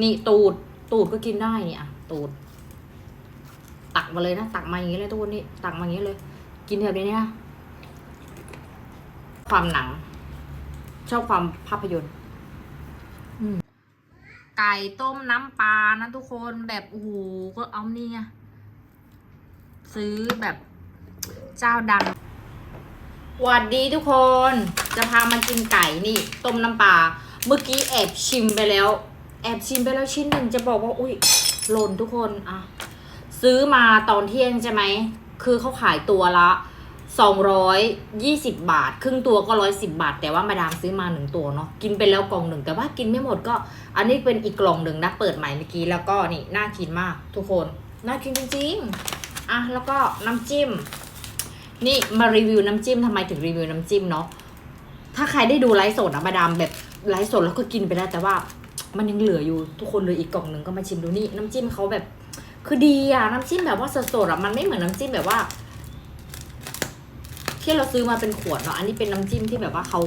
นี่ตูด ตูดก็กินได้นี่อะ ตูด ตักมาเลยนะ ตักมาอย่างนี้เลยทุกคนนี่ ตักมาอย่างนี้เลย กินแบบนี้เนี่ยความหนัง ชอบความภาพยนตร์ไก่ต้มน้ำปลานะทุกคนแบบโอ้โหก็เอานี่ไงซื้อแบบเจ้าดังหวัดดีทุกคน จะพามากินไก่นี่ ต้มน้ำปลา เมื่อกี้แอบชิมไปแล้ว แอบชิมไปแล้วชิ้นหนึ่งจะบอกว่าอุ้ยหล่นทุกคนอะซื้อมาตอนเที่ยงใช่ไหม คือเขาขายตัวละ220บาท ครึ่งตัวก็110บาท แต่ว่ามาดามซื้อมาหนึ่งตัวเนาะกินไปแล้วกล่องหนึ่งแต่ว่ากินไม่หมดก็ อันนี้เป็นอีกกล่องหนึ่งนะเปิดใหม่เมื่อกี้แล้วก็นี่น่ากินมากทุกคน น่ากินจริงๆอะแล้วก็น้ำจิ้ม นี่มารีวิวน้ำจิ้มทำไมถึงรีวิวน้ำจิ้มเนาะถ้าใครได้ดูไลฟ์สดนะมาดามแบบไลฟ์สดแล้วก็กินไปแล้วแต่ว่า มันยังเหลืออยู่ทุกคนเลยอีกกล่องหนึ่งก็มาชิมดูนี่น้ำจิ้มเขาแบบ คือดีอะน้ำจิ้มแบบว่าสดๆอะมันไม่เหมือนน้ำจิ้มแบบว่า ที่เราซื้อมาเป็นขวดเนาะอันนี้เป็นน้ำจิ้มที่แบบว่าเขา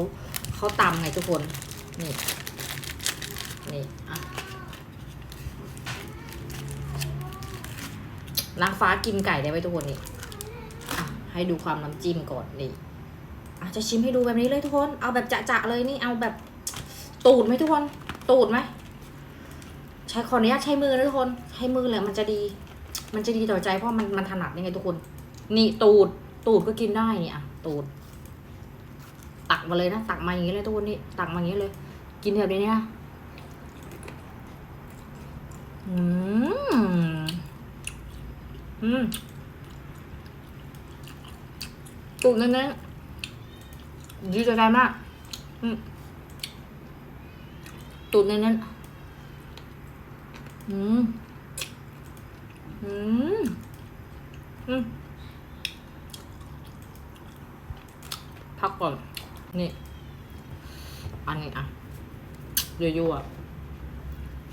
เขาตำไงทุกคนนี่นี่อะนางฟ้ากินไก่ได้ไหมทุกคนนี่อะให้ดูความน้ำจิ้มก่อนนี่อาจจะชิมให้ดูแบบนี้เลยทุกคน เอาแบบจะๆเลยนี่เอาแบบตูดไหมทุกคน ตูดไหม ช้ขออนุญาตใช้มือนะทุกคนใช้มือเลยมันจะดี มันจะดีต่อใจเพราะมันมันถนัดยังไงทุกคน นี่ตูด ตูดก็กินได้นี่อะตูด ตักมาเลยนะตักมาอย่างนี้เลยทุกคนนี่ตักมาอย่างนี้เลย กินแบบนี้นี่ยอืมอืมตูดเน้นๆดีต่อใจมากอืมตูดเน้นๆ อืม อืม อืม พักก่อน นี่ อันนี้อะยั่ว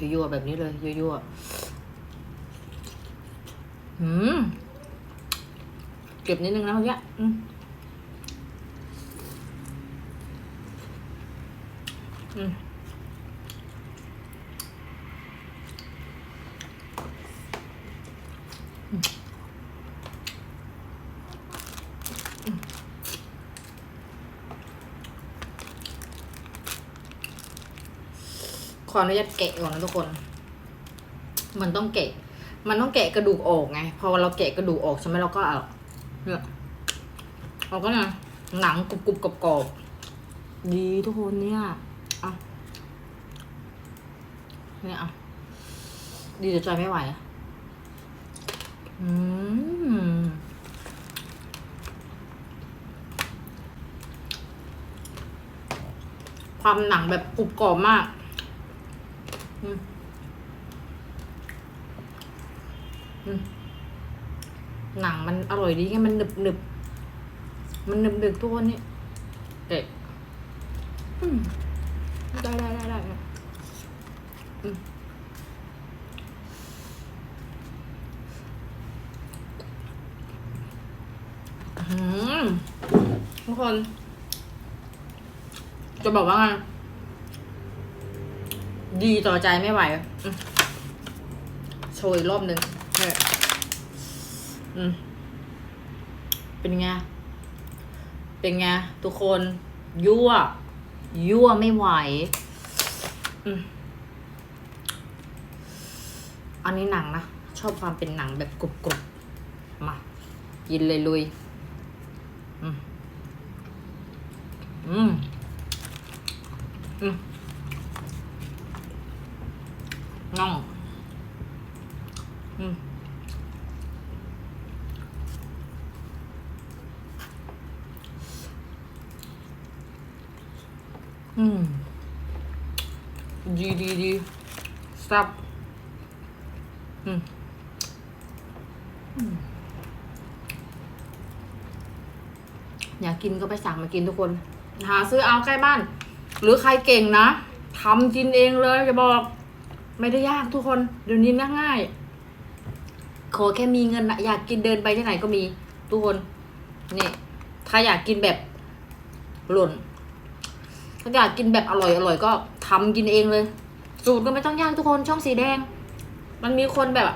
ๆยั่วๆแบบนี้เลยยั่วๆอืม เก็บนิดนึงนะเมื่อกี้อืมอืม ขออนุญาตแกะก่อนนะทุกคน มันต้องแกะ มันต้องแกะกระดูกออกไง พอเราแกะกระดูกออกใช่ไหมเราก็เอาเนี่ยเราก็นี่ยหนังกรุบกรุบกรอบกรอบดีทุกคนเนี่ยอะเนี่ยอะดีแต่ใจไม่ไหวอะอืมความหนังแบบกรุบกรอบมาก อืมอืมหนังมันอร่อยดีไงมันหนึบหนึบมันหนึบหนึบทุกคนนี่เด็ดอืมได้ได้ได้ได้ไดทุกคน จะบอกว่าไง ดีต่อใจไม่ไหวอืมโชยรอบหนึ่งเนี่ยอืมเป็นไง เป็นไง ทุกคน ยั่ว ยั่วไม่ไหวอืมอันนี้หนังนะ ชอบความเป็นหนังแบบกรุบๆ มา กินเลยลุย อืม อืม อืม น่องอืมอืม ดีดีดีซับอืมอืม อยากกินก็ไปสั่งมากินทุกคน หาซื้อเอาใกล้บ้าน หรือใครเก่งนะทำกินเองเลยจะบอก ไม่ได้ยากทุกคนเดี๋ยวนี้นง่ายขอแค่มีเงินนะอยากกินเดินไปที่ไหนก็มีทุกคนนี่ ถ้าอยากกินแบบหล่น ถ้าอยากกินแบบอร่อยอร่อยก็ทำกินเองเลย สูตรก็ไม่ต้องยากทุกคนช่องสีแดง มันมีคนแบบ